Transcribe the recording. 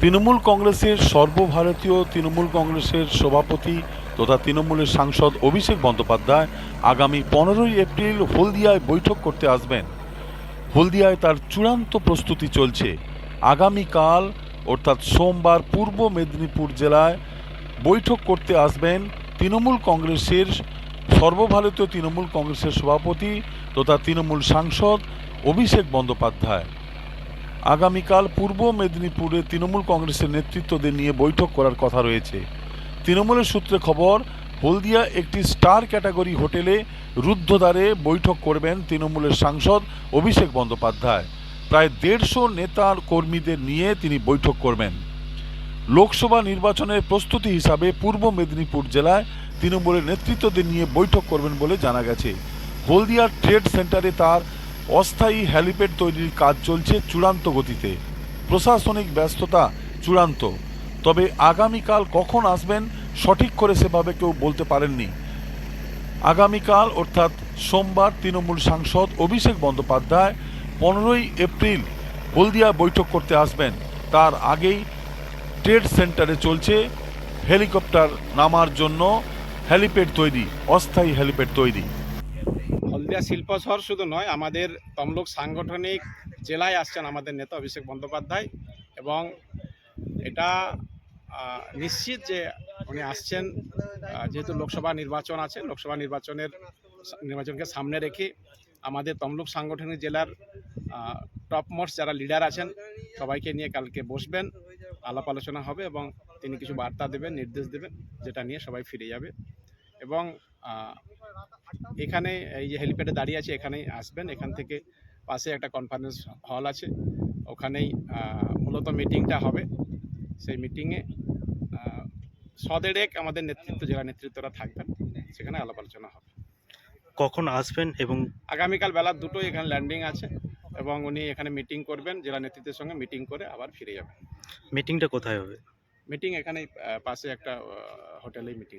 তৃণমূল কংগ্রেসের সর্বভারতীয় তৃণমূল কংগ্রেসের সভাপতি তথা তৃণমূলের সাংসদ অভিষেক বন্দ্যোপাধ্যায় আগামী পনেরোই এপ্রিল হলদিয়ায় বৈঠক করতে আসবেন। হলদিয়ায় তার চূড়ান্ত প্রস্তুতি চলছে। আগামীকাল, অর্থাৎ সোমবার, পূর্ব মেদিনীপুর জেলায় বৈঠক করতে আসবেন তৃণমূল কংগ্রেসের সর্বভারতীয় তৃণমূল কংগ্রেসের সভাপতি তথা তৃণমূল সাংসদ অভিষেক বন্দ্যোপাধ্যায়। আগামীকাল পূর্ব মেদিনীপুরে তৃণমূল কংগ্রেসের নেতৃত্বদের নিয়ে বৈঠক করার কথা রয়েছে। তৃণমূলের সূত্রে খবর, হলদিয়া একটি স্টার ক্যাটাগরি হোটেলে রুদ্ধদ্বারে বৈঠক করবেন তৃণমূলের সাংসদ অভিষেক বন্দ্যোপাধ্যায়। প্রায় দেড়শো নেতার কর্মীদের নিয়ে তিনি বৈঠক করবেন। লোকসভা নির্বাচনের প্রস্তুতি হিসাবে পূর্ব মেদিনীপুর জেলায় তৃণমূলের নেতৃত্বদের নিয়ে বৈঠক করবেন বলে জানা গেছে। হলদিয়া ট্রেড সেন্টারে তার অস্থায়ী হ্যালিপ্যাড তৈরির কাজ চলছে চূড়ান্ত গতিতে। প্রশাসনিক ব্যস্ততা চূড়ান্ত। তবে আগামীকাল কখন আসবেন সঠিক করে সেভাবে কেউ বলতে পারেননি। আগামীকাল, অর্থাৎ সোমবার, তৃণমূল সাংসদ অভিষেক বন্দ্যোপাধ্যায় পনেরোই এপ্রিল হলদিয়া বৈঠক করতে আসবেন। তার আগেই ট্রেড সেন্টারে চলছে হেলিকপ্টার নামার জন্য হ্যালিপ্যাড তৈরি, অস্থায়ী হ্যালিপ্যাড তৈরি। হলদিয়া শিল্প শহর শুধু নয়, আমাদের তমলুক সাংগঠনিক জেলায় আসছেন আমাদের নেতা অভিষেক বন্দ্যোপাধ্যায় এবং এটা নিশ্চিত যে উনি আসছেন যেহেতু লোকসভা নির্বাচন আছে, লোকসভা নির্বাচনের নির্বাচনকে সামনে রেখে আমাদের তমলুক সাংগঠনিক জেলার টপমোস্ট যারা লিডার আছেন, সবাইকে নিয়ে কালকে বসবেন, আলাপ আলোচনা হবে এবং তিনি কিছু বার্তা দেবেন, নির্দেশ দেবেন, যেটা নিয়ে সবাই ফিরে যাবে এবং এখানে এই যে হেলিপ্যাডে দাঁড়িয়ে আছে এখানেই আসবেন। এখান থেকে পাশে একটা কনফারেন্স হল আছে। ওখানেই মূলত মিটিংটা হবে। সেই মিটিংয়ে সদেড়েক আমাদের নেতৃত্ব জেলা নেতৃত্বরা থাকবেন সেখানে আলাপ আলোচনা হবে। কখন আসবেন এবং আগামীকাল বেলা দুটোই এখানে ল্যান্ডিং আছে এবং উনি এখানে মিটিং করবেন জেলা নেতৃত্বের সঙ্গে মিটিং করে আবার ফিরে যাবেন। মিটিংটা কোথায় হবে? মিটিং এখানেই পাশে একটা হোটেলেই মিটিং